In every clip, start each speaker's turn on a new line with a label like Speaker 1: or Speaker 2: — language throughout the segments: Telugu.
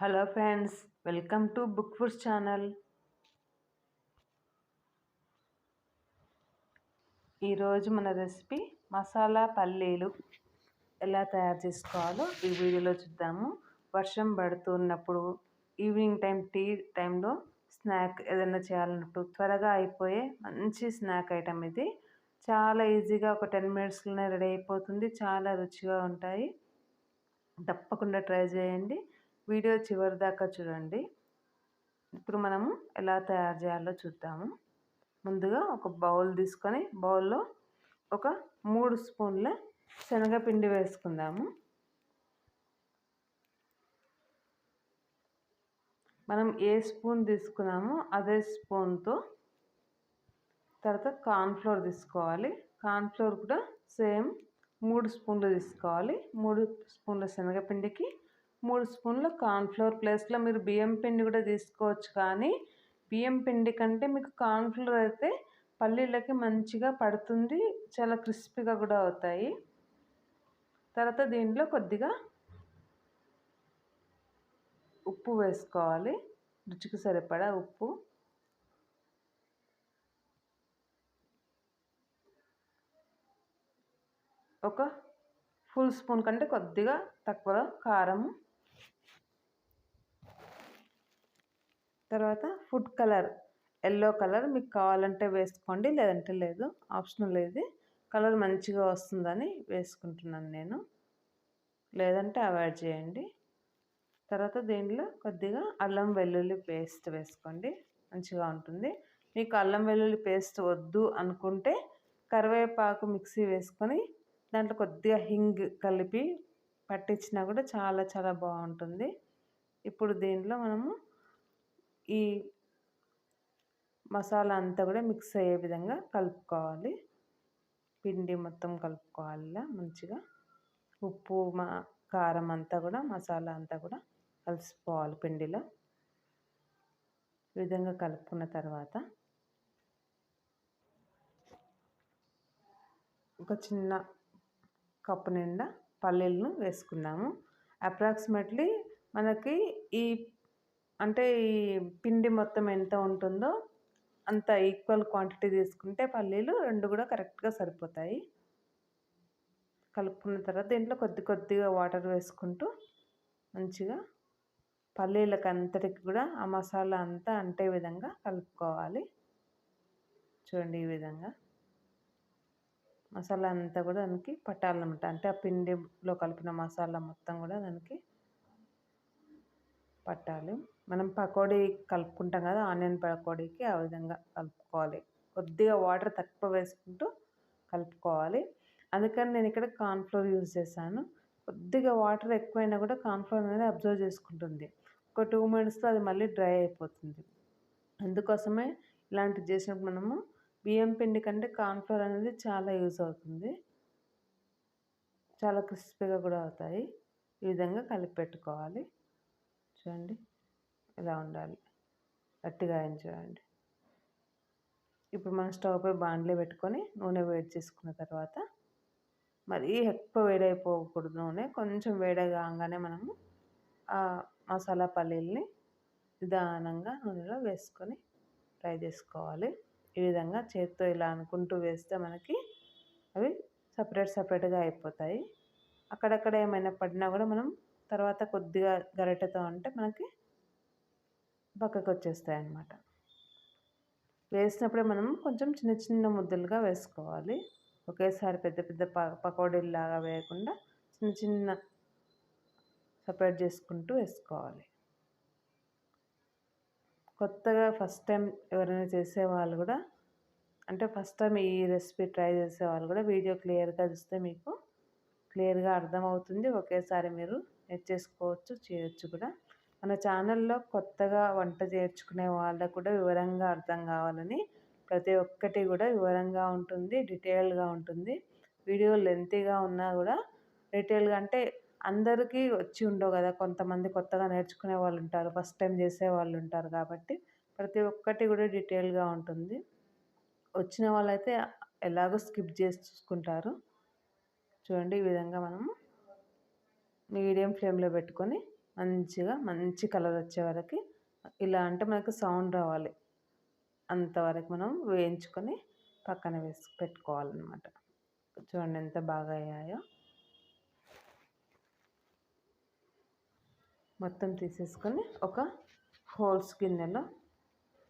Speaker 1: Hello friends welcome to book foods channel. ఈరోజు మన రెసిపీ మసాలా పల్లీలు ఎలా తయారు చేసుకోవాలో ఈ వీడియోలో చూద్దాము. వర్షం పడుతున్నప్పుడు ఈవినింగ్ టైం టీ టైంలో స్నాక్ ఏదైనా చేయాలన్నట్టు త్వరగా అయిపోయే మంచి స్నాక్ ఐటమ్ ఇది. చాలా ఈజీగా ఒక టెన్ మినిట్స్లోనే రెడీ అయిపోతుంది. చాలా రుచిగా ఉంటాయి. తప్పకుండా ట్రై చేయండి. వీడియో చివరి దాకా చూడండి. ఇప్పుడు మనము ఎలా తయారు చేయాలో చూద్దాము. ముందుగా ఒక బౌల్ తీసుకొని బౌల్లో ఒక మూడు స్పూన్ల శనగపిండి వేసుకుందాము. మనం ఏ స్పూన్ తీసుకున్నామో అదే స్పూన్తో తర్వాత కార్న్ఫ్లోర్ తీసుకోవాలి. కార్న్ఫ్లోర్ కూడా సేమ్ మూడు స్పూన్లు తీసుకోవాలి. మూడు స్పూన్ల శనగపిండికి మూడు స్పూన్ల కార్న్ఫ్లోర్ ప్లేస్లో మీరు బియ్యం పిండి కూడా తీసుకోవచ్చు. కానీ బియ్యం పిండి కంటే మీకు కార్న్ఫ్లోర్ అయితే పల్లీలకి మంచిగా పడుతుంది చాలా క్రిస్పీగా కూడా అవుతాయి. తర్వాత దీంట్లో కొద్దిగా ఉప్పు వేసుకోవాలి. రుచికి సరిపడా ఉప్పు. ఒక ఫుల్ స్పూన్ కంటే కొద్దిగా తక్కువ కారం. తర్వాత ఫుడ్ కలర్. ఎల్లో కలర్ మీకు కావాలంటే వేసుకోండి లేదంటే లేదు. ఆప్షనల్ ఇది కలర్ మంచిగా వస్తుందని వేసుకుంటున్నాను నేను. లేదంటే అవాయిడ్ చేయండి. తర్వాత దీంట్లో కొద్దిగా అల్లం వెల్లుల్లి పేస్ట్ వేసుకోండి. మంచిగా ఉంటుంది. మీకు అల్లం వెల్లుల్లి పేస్ట్ వద్దు అనుకుంటే కరివేపాకు మిక్సీ వేసుకొని దాంట్లో కొద్దిగా హింగ్ కలిపి పట్టించినా కూడా చాలా చాలా బాగుంటుంది. ఇప్పుడు దీంట్లో మనము ఈ మసాలా అంతా కూడా మిక్స్ అయ్యే విధంగా కలుపుకోవాలి. పిండి మొత్తం కలుపుకోవాలి మంచిగా. ఉప్పు మా కారం అంతా కూడా మసాలా అంతా కూడా కలిసిపోవాలి పిండిలో. ఈ విధంగా కలుపుకున్న తర్వాత ఒక చిన్న కప్పు నిండా పల్లీలను వేసుకున్నాము. అప్రాక్సిమేట్లీ మనకి ఈ అంటే ఈ పిండి మొత్తం ఎంత ఉంటుందో అంత ఈక్వల్ క్వాంటిటీ తీసుకుంటే పల్లీలు రెండు కూడా కరెక్ట్గా సరిపోతాయి. కలుపుకున్న తర్వాత దీంట్లో కొద్ది కొద్దిగా వాటర్ వేసుకుంటూ మంచిగా పల్లీలకు అంతటికి కూడా ఆ మసాలా అంతా అంటే విధంగా కలుపుకోవాలి. చూడండి ఈ విధంగా. మసాలా అంతా కూడా దానికి పట్టాలన్నమాట. అంటే ఆ పిండిలో కలిపిన మసాలా మొత్తం కూడా దానికి పట్టాలి. మనం పకోడీ కలుపుకుంటాం కదా ఆనియన్ పకోడీకి ఆ విధంగా కలుపుకోవాలి. కొద్దిగా వాటర్ తక్కువ వేసుకుంటూ కలుపుకోవాలి. అందుకని నేను ఇక్కడ కార్న్ఫ్లోర్ యూజ్ చేశాను. కొద్దిగా వాటర్ ఎక్కువైనా కూడా కార్న్ఫ్లోర్ అనేది అబ్జర్వ్ చేసుకుంటుంది. ఒక టూ మినిట్స్లో అది మళ్ళీ డ్రై అయిపోతుంది. అందుకోసమే ఇలాంటివి చేసినప్పుడు మనము బియ్యం పిండి కంటే కార్న్ఫ్లోర్ అనేది చాలా యూజ్ అవుతుంది. చాలా క్రిస్పీగా కూడా అవుతాయి. ఈ విధంగా కలిపి పెట్టుకోవాలి. చూడండి. ఇలా ఉండాలి? గట్టిగా ఆయన చూడండి ఇప్పుడు మనం స్టవ్ పై బాండ్లీ పెట్టుకొని నూనె వేడి చేసుకున్న తర్వాత మరీ ఎక్కువ వేడైపోకూడదు నూనె. కొంచెం వేడిగా కాగానే మనము ఆ మసాలా పల్లీల్ని నిదానంగా నూనెలో వేసుకొని ఫ్రై చేసుకోవాలి. ఈ విధంగా చేత్తో ఇలా అనుకుంటూ వేస్తే మనకి అవి సపరేట్ సపరేట్గా అయిపోతాయి. అక్కడక్కడ ఏమైనా పడినా కూడా మనం తర్వాత కొద్దిగా గరిటెతో అంటే మనకి పక్కకు వచ్చేస్తాయి అన్నమాట వేసినప్పుడే మనం కొంచెం చిన్న చిన్న ముద్దలుగా వేసుకోవాలి. ఒకేసారి పెద్ద పెద్ద ప పకోడీలాగా వేయకుండా చిన్న చిన్న సపరేట్ చేసుకుంటూ వేసుకోవాలి. కొత్తగా ఫస్ట్ టైం ఎవరైనా చేసే వాళ్ళు కూడా అంటే ఫస్ట్ టైం ఈ రెసిపీ ట్రై చేసే వాళ్ళు కూడా వీడియో క్లియర్గా చూస్తే మీకు క్లియర్గా అర్థమవుతుంది. ఒకేసారి మీరు నేర్చేసుకోవచ్చు చేయొచ్చు కూడా. మన ఛానల్లో కొత్తగా వంట చేర్చుకునే వాళ్ళకు కూడా వివరంగా అర్థం కావాలని ప్రతి ఒక్కటి కూడా వివరంగా ఉంటుంది డీటెయిల్గా ఉంటుంది. వీడియో లెంతీగా ఉన్నా కూడా డీటెయిల్గా అంటే అందరికీ వచ్చి ఉండవు కదా. కొంతమంది కొత్తగా నేర్చుకునే వాళ్ళు ఉంటారు ఫస్ట్ టైం చేసే వాళ్ళు ఉంటారు కాబట్టి ప్రతి ఒక్కటి కూడా డీటెయిల్గా ఉంటుంది. వచ్చిన వాళ్ళైతే ఎలాగో స్కిప్ చేసి చూసుకుంటారు. చూడండి ఈ విధంగా మనము మీడియం ఫ్లేమ్లో పెట్టుకొని మంచిగా మంచి కలర్ వచ్చే వరకు ఇలా అంటే మనకు సౌండ్ రావాలి. అంతవరకు మనం వేయించుకొని పక్కన వేసి పెట్టుకోవాలన్నమాట. చూడండి ఎంత బాగా అయ్యాయో. మొత్తం తీసేసుకొని ఒక హోల్స్ గిన్నెలో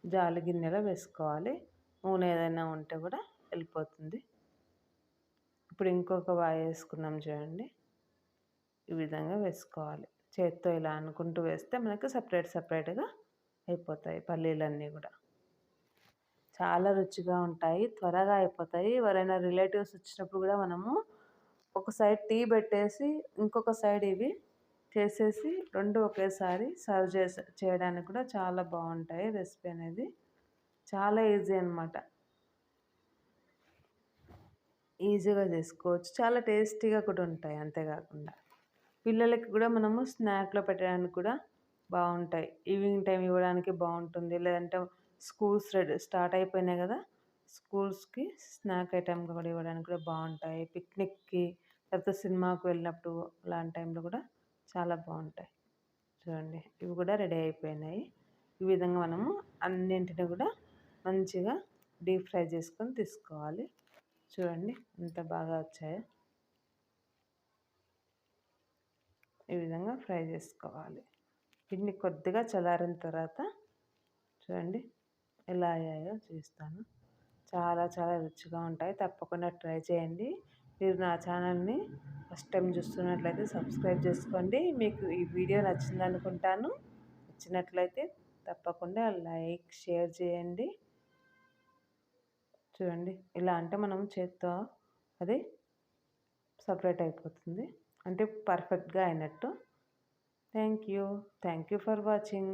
Speaker 1: జాలి గిన్నెలో వేసుకోవాలి. నూనె ఏదైనా ఉంటే కూడా వెళ్ళిపోతుంది. ఇప్పుడు ఇంకొక వాయి వేసుకున్నాం చూడండి. ఈ విధంగా వేసుకోవాలి. చేత్తో ఇలా అనుకుంటూ వేస్తే మనకు సపరేట్ సపరేట్గా అయిపోతాయి పల్లీలన్నీ కూడా. చాలా రుచిగా ఉంటాయి త్వరగా అయిపోతాయి. ఎవరైనా రిలేటివ్స్ వచ్చినప్పుడు కూడా మనము ఒక సైడ్ టీ పెట్టేసి ఇంకొక సైడ్ ఇవి చేసేసి రెండు ఒకేసారి సర్వ్ చేసే చేయడానికి కూడా చాలా బాగుంటాయి రెసిపీ అనేది. చాలా ఈజీ అనమాట ఈజీగా చేసుకోవచ్చు. చాలా టేస్టీగా కూడా ఉంటాయి అంతేకాకుండా. పిల్లలకి కూడా మనము స్నాక్లో పెట్టడానికి కూడా బాగుంటాయి ఈవినింగ్ టైం ఇవ్వడానికి బాగుంటుంది లేదంటే స్కూల్స్ రెడీ స్టార్ట్ అయిపోయినాయి కదా స్కూల్స్కి స్నాక్ ఐటెం కూడా ఇవ్వడానికి కూడా బాగుంటాయి పిక్నిక్కి లేకపోతే సినిమాకి వెళ్ళినప్పుడు అలాంటి టైంలో కూడా చాలా బాగుంటాయి చూడండి ఇవి కూడా రెడీ అయిపోయినాయి. ఈ విధంగా మనము అన్నింటిని కూడా మంచిగా డీప్ ఫ్రై చేసుకొని తీసుకోవాలి. చూడండి ఎంత బాగా వచ్చాయో. ఈ విధంగా ఫ్రై చేసుకోవాలి. వీటిని కొద్దిగా చల్లారిన తర్వాత చూడండి ఎలా అయ్యాయో చూస్తాను. చాలా చాలా రుచిగా ఉంటాయి. తప్పకుండా ట్రై చేయండి. మీరు నా ఛానల్ని ఫస్ట్ టైం చూస్తున్నట్లయితే సబ్స్క్రైబ్ చేసుకోండి. మీకు ఈ వీడియో నచ్చింది అనుకుంటాను నచ్చినట్లయితే తప్పకుండా లైక్ షేర్ చేయండి. చూడండి ఇలా అంటే మనం చేత్తో అది సపరేట్ అయిపోతుంది. అంటే పర్ఫెక్ట్గా అయినట్టు. Thank you thank you for watching